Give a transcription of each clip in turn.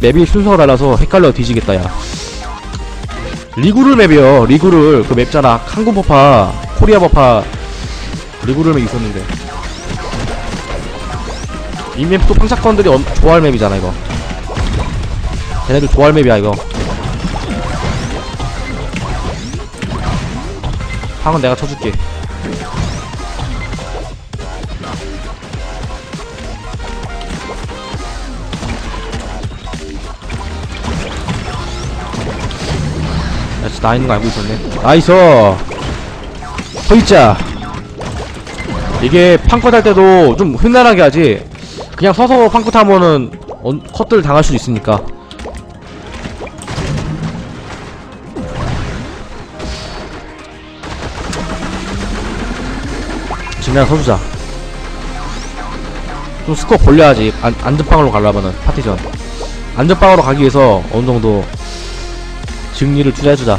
맵이 순서가 달라서 헷갈려 뒤지겠다 야. 리구르 맵이요. 리구르 그 맵잖아. 한국 버파 코리아 버파 리구르 맵 있었는데. 이 맵도 팡사건들이 엄- 좋아할 맵이잖아 이거. 걔네들 좋아할 맵이야 이거. 방은 내가 쳐줄게 야, 진짜 나 있는 거 알고 있었네. 나이스! 허이자! 이게 팡컷 할 때도 좀 흔한하게 하지. 그냥 서서 팡컷 하면은, 어, 컷들 당할 수도 있으니까. 그냥 서주자. 좀 스코어 벌려야지. 안, 안전빵으로 가려면은, 파티전. 안전빵으로 가기 위해서 어느 정도 증리를 투자해주자.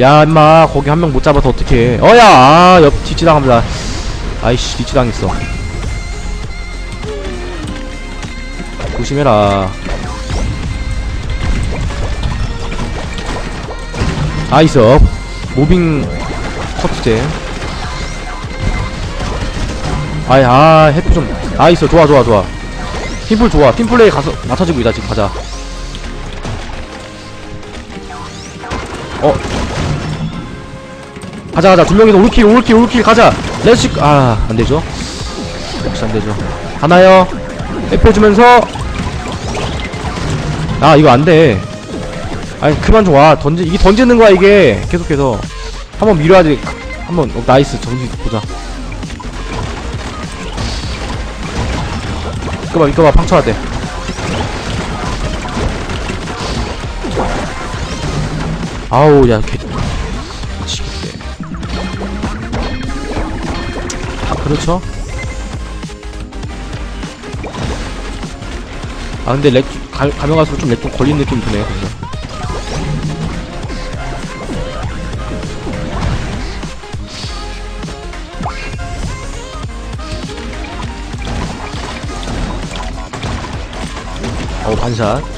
야, 임마, 거기 한 명 못 잡아서 어떡해. 어야, 아, 옆, 뒤치당합니다. 아이씨, 뒤치당했어. 조심해라. 나이스. 모빙 커트제. 아이, 아, 헤프 좀. 나이스. 좋아, 좋아, 좋아. 팀플 좋아. 팀플레이 가서 맞춰지고 있다, 지금 가자. 어. 가자 가자. 두 명이서 올킬 올킬 올킬 가자. 렛츠 아 안되죠? 역시 안되죠. 하나요? F 주면서. 아 이거 안돼. 아니 그만 좀와. 던지 이게 던지는 거야 이게. 계속해서. 한번 밀어야지 한번 어, 나이스. 정지 보자. 이거 봐 이거 봐. 팡쳐야 돼 아우 야 개... 미치겠네. 아 그렇죠? 아 근데 렉 가, 가면 갈수록 좀렉 좀 걸린 느낌 드네요 근데. 어 반샷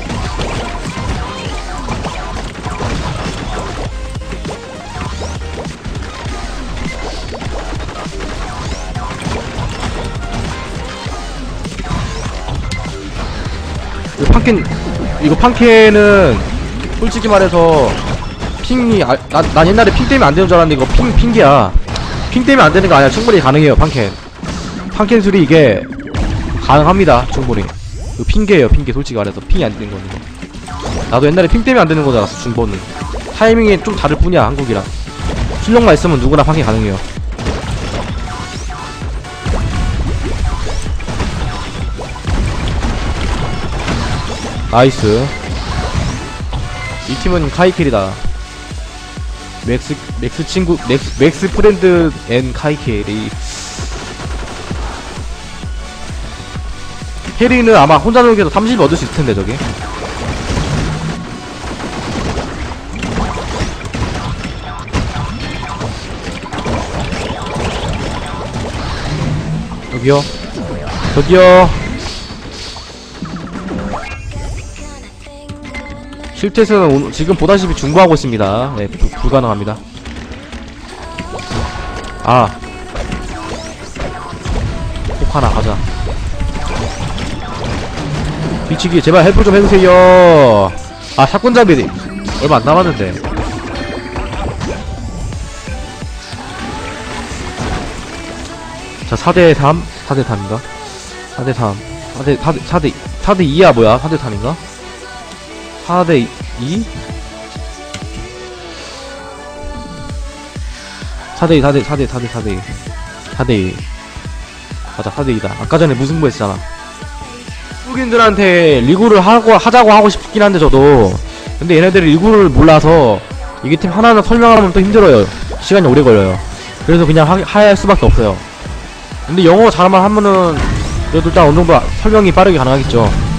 판캔 이거 판캔은 솔직히 말해서 핑이 아, 나, 난 옛날에 핑 때문에 안 되는 줄 알았는데 이거 핑 핑계야. 핑 때문에 안 되는 거 아니야. 충분히 가능해요 판캔. 판캔 술이 이게 가능합니다 충분히. 이거 핑계예요 핑계 솔직히 말해서. 핑이 안 되는 거는 나도 옛날에 핑 때문에 안 되는 알았어 중보는 타이밍이 좀 다를 뿐이야 한국이랑. 실력만 있으면 누구나 판캔 가능해요 나이스. 이 팀은 카이킬이다. 맥스 맥스 친구 맥스, 맥스 프렌드 앤 카이킬이. 해리는 아마 혼자 놀기에도 30 얻을 수 있을 텐데 저기 여기요. 저기요 실태에서는 지금 보다시피 중부하고 있습니다. 네, 불, 불가능합니다. 아. 폭 하나 가자. 뒤치기 제발 헬프 좀 해주세요. 아, 샷건 잡이 얼마 안 남았는데. 자, 4대 3? 4대 3인가? 4대 3. 4대, 4대, 4대, 4대 2야, 뭐야? 4대 3인가? 4대 2? 4대 2, 4대 4대 4대 4대 2. 4대 2. 맞아, 4대 2다. 아까 전에 무승부 했잖아. 한국인들한테 리그를 하고 하자고 하고 싶긴 한데 저도 근데 얘네들이 리그를 몰라서 이게 팀 하나하나 설명하면 또 힘들어요. 시간이 오래 걸려요. 그래서 그냥 하, 할 수밖에 없어요. 근데 영어 잘만 하면은 그래도 일단 어느 정도 설명이 빠르게 가능하겠죠.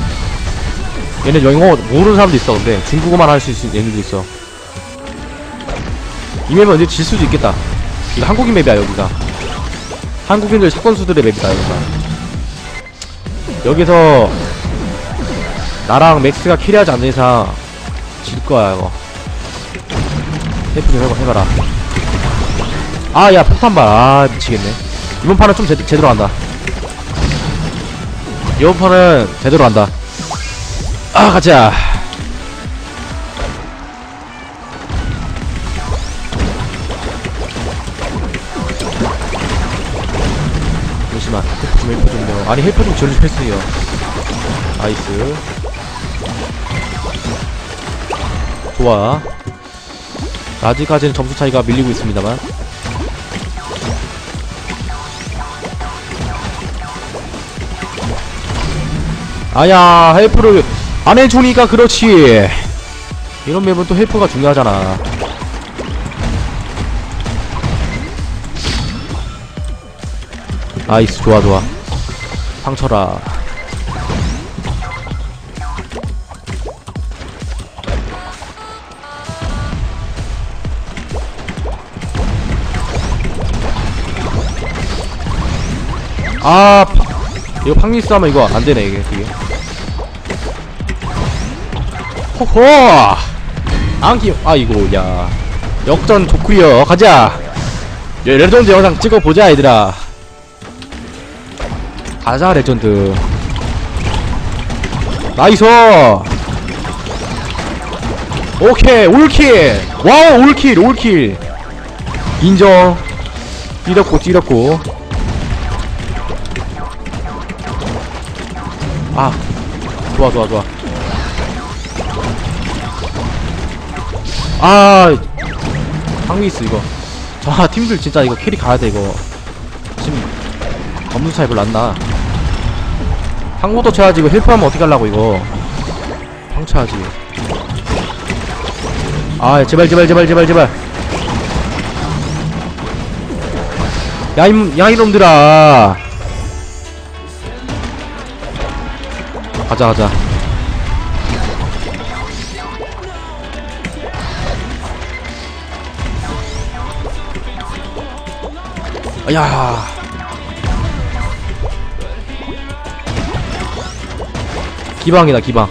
얘네 영어 모르는 사람도 있어. 근데 중국어만 할 수 있는 얘네도 있어. 이 맵은 언제 질 수도 있겠다. 이거 한국인 맵이야 여기가. 한국인들 사건수들의 맵이다 여기가. 여기서 나랑 맥스가 캐리하지 않는 이상 질 거야 이거. 헬프 좀 해봐, 해봐라. 아 야 폭탄발 아 미치겠네. 이번 판은 좀 제, 제대로 한다. 이번 판은 제대로 한다 아 가자. 잠시만 헬프 좀 헬프 좀 내가 아니 헬프 좀 지어줄 패스요. 나이스. 좋아. 아직까지는 점수 차이가 밀리고 있습니다만. 아야 헬프를 안 해주니까 그렇지. 이런 맵은 또 헬프가 중요하잖아. 나이스 좋아 좋아. 상처라. 아 파, 이거 팡미스 하면 이거 안되네 이게. 이게 호호. 안기 아이고 야 역전 좋구려 가자. 야, 레전드 영상 찍어보자 얘들아. 가자 레전드. 나이스. 오케이 올킬. 와우 올킬 올킬. 인정. 찌렸고 찌렸고. 아. 좋아 좋아 좋아 아 황미스 이거. 저 팀들 진짜 이거 캐리 가야돼 이거. 지금 업무 차이 별로 안나. 항모도 쳐야지 이거 헬프하면 어떻게 하려고 이거. 황 쳐야지. 아 제발 제발 제발 제발 제발. 야이 야 이놈들아. 가자 가자 야. 기방이다 기방.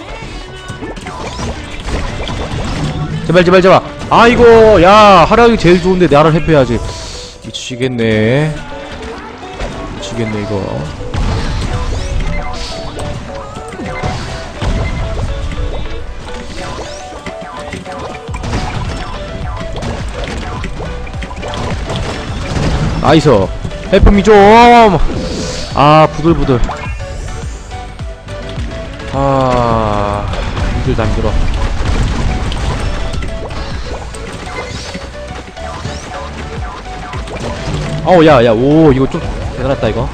제발 제발 제발. 아이고 야 하락이 제일 좋은데 나를 해패야지. 미치겠네. 미치겠네 이거 나이스. 해품이 좀아 부들부들. 아 힘들다 힘들어. 어우 야야 오 이거 좀 대단했다 이거.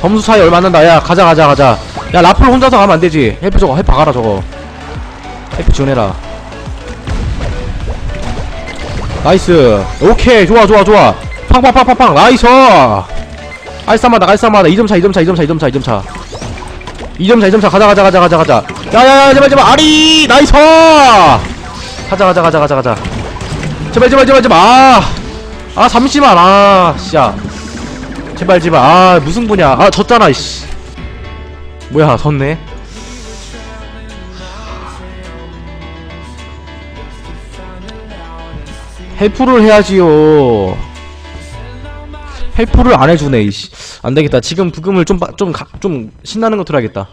점수 차이 얼마 안 난다. 야 가자 가자 가자. 야 라플 혼자서 가면 안되지. 헬프 저거 헬프 박아라 저거. 헬프 지원해라. 나이스. 오케이 좋아 좋아 좋아 팡팡팡팡팡 나이스! 알싸마다 알싸마다. 2점 차 2점 차 2점 차 2점 차 2점 차. 2점 차 2점 차. 가자 가자 가자 가자 가자. 야야야 제발 제발. 아리! 나이스! 가자 가자 가자 가자 가자. 제발 제발 제발 제발. 아, 아 잠시만. 아 씨야. 제발 제발. 아 무승부냐 아 졌잖아 이씨. 뭐야 졌네? 헬프를 해야지요 헬프를 안 해주네 이씨. 안되겠다. 지금 부금을 좀 좀 좀, 가- 좀 신나는 거 들어야겠다